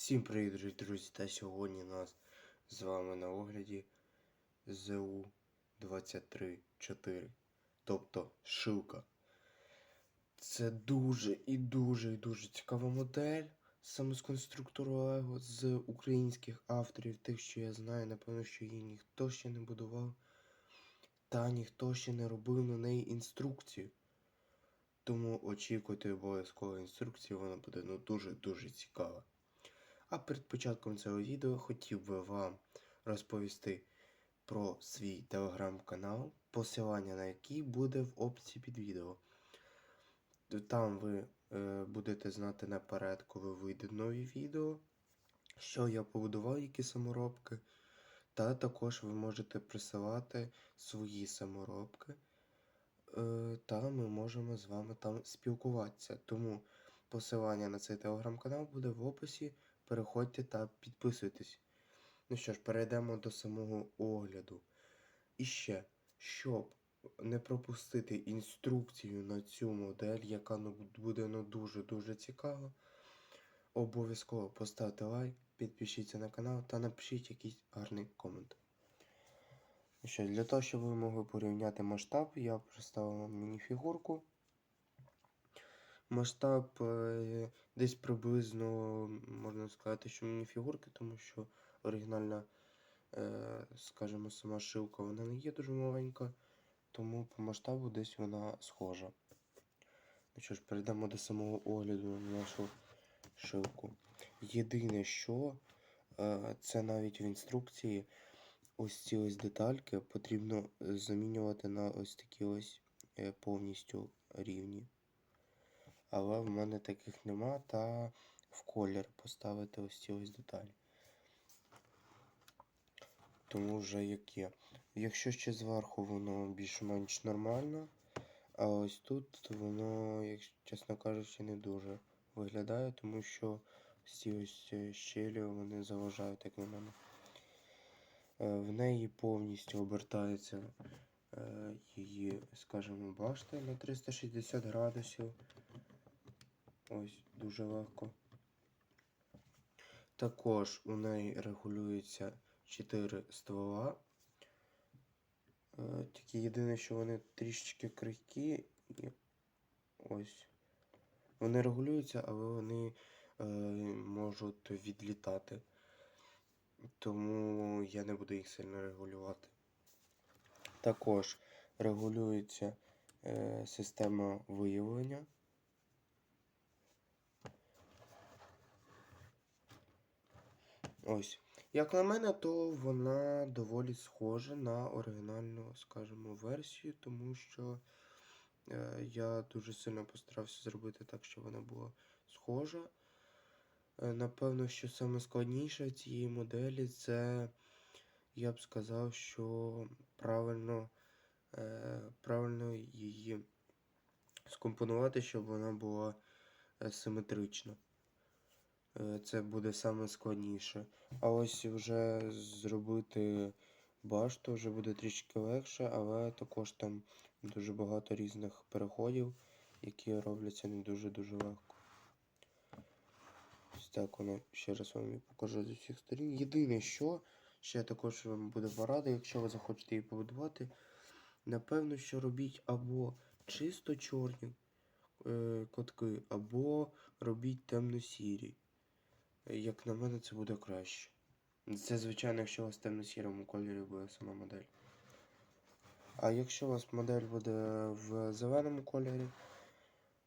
Всім привіт, друзі! Та сьогодні нас з вами на огляді ЗУ 234. Тобто шилка. Це дуже і дуже і дуже цікава модель. Саме з конструктору Лего з українських авторів, тих, що я знаю, напевно, що її ніхто ще не будував. Та ніхто ще не робив на неї інструкцію. Тому очікуйте обов'язково інструкцію, вона буде ну дуже-дуже цікава. А перед початком цього відео хотів би вам розповісти про свій телеграм-канал, посилання на який буде в описі під відео. Там ви е, будете знати наперед, коли вийде нові відео, що я побудував, які саморобки. Та також ви можете присилати свої саморобки. Е, та ми можемо з вами там спілкуватися. Тому посилання на цей телеграм-канал буде в описі. Переходьте та підписуйтесь. Ну що ж, перейдемо до самого огляду. І ще, щоб не пропустити інструкцію на цю модель, яка ну, буде ну, дуже-дуже цікава, обов'язково поставте лайк, підпишіться на канал та напишіть якийсь гарний комент. Ну що, для того, щоб ви могли порівняти масштаб, я представив вам мініфігурку. Масштаб е, десь приблизно можна сказати, що мініфігурки, тому що оригінальна, е, скажімо, сама шилка вона не є дуже маленька, тому по масштабу десь вона схожа. Ну що ж, перейдемо до самого огляду на нашу шилку. Єдине, що е, це навіть в інструкції ось ці ось детальки потрібно замінювати на ось такі ось е, повністю рівні. Але в мене таких нема, та в колір поставити ось ці ось деталі. Тому вже як є. Якщо ще зверху воно більш-менш нормально, а ось тут воно, якщо чесно кажучи, не дуже виглядає, тому що ці ось е, щелі вони заважають, як на мене. Е, В неї повністю обертається е, її, скажімо, башта на 360 градусів. Ось дуже легко. Також у неї регулюється 4 ствола. Е, Тільки єдине, що вони трішечки крихкі. І ось. Вони регулюються, але вони е, можуть відлітати. Тому я не буду їх сильно регулювати. Також регулюється е, система виявлення. Ось. Як на мене, то вона доволі схожа на оригінальну, скажімо, версію, тому що е, я дуже сильно постарався зробити так, щоб вона була схожа. Е, напевно, що саме складніше цієї моделі це, я б сказав, що правильно, е, правильно її скомпонувати, щоб вона була симетрична. Е, Це буде саме складніше. А ось вже зробити башту вже буде трішки легше, але також там дуже багато різних переходів, які робляться не дуже-дуже легко. Ось так воно ще раз вам покажу з усіх сторін. Єдине, що ще також вам буде порада, якщо ви захочете її побудувати, напевно, що робіть або чисто чорні е, котки, або робіть темно-сірі. Як на мене, це буде краще. Це, звичайно, якщо у вас темно-сірому кольорі буде сама модель. А якщо у вас модель буде в зеленому кольорі,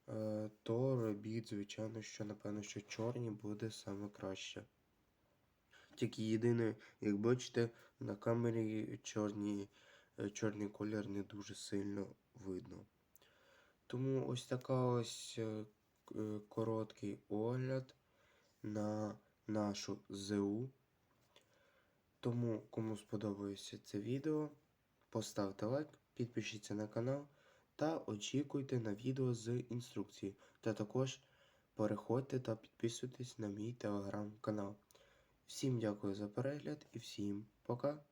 е, то робіть, звичайно, що, напевно, що чорні буде саме краще. Тільки єдине, як бачите, на камері чорні, е, чорний колір не дуже сильно видно. Тому ось така ось е, короткий огляд на нашу ЗУ. Тому, кому сподобається це відео, поставте лайк, підпишіться на канал та очікуйте на відео з інструкції. Та також переходьте та підписуйтесь на мій телеграм-канал. Всім дякую за перегляд і всім пока!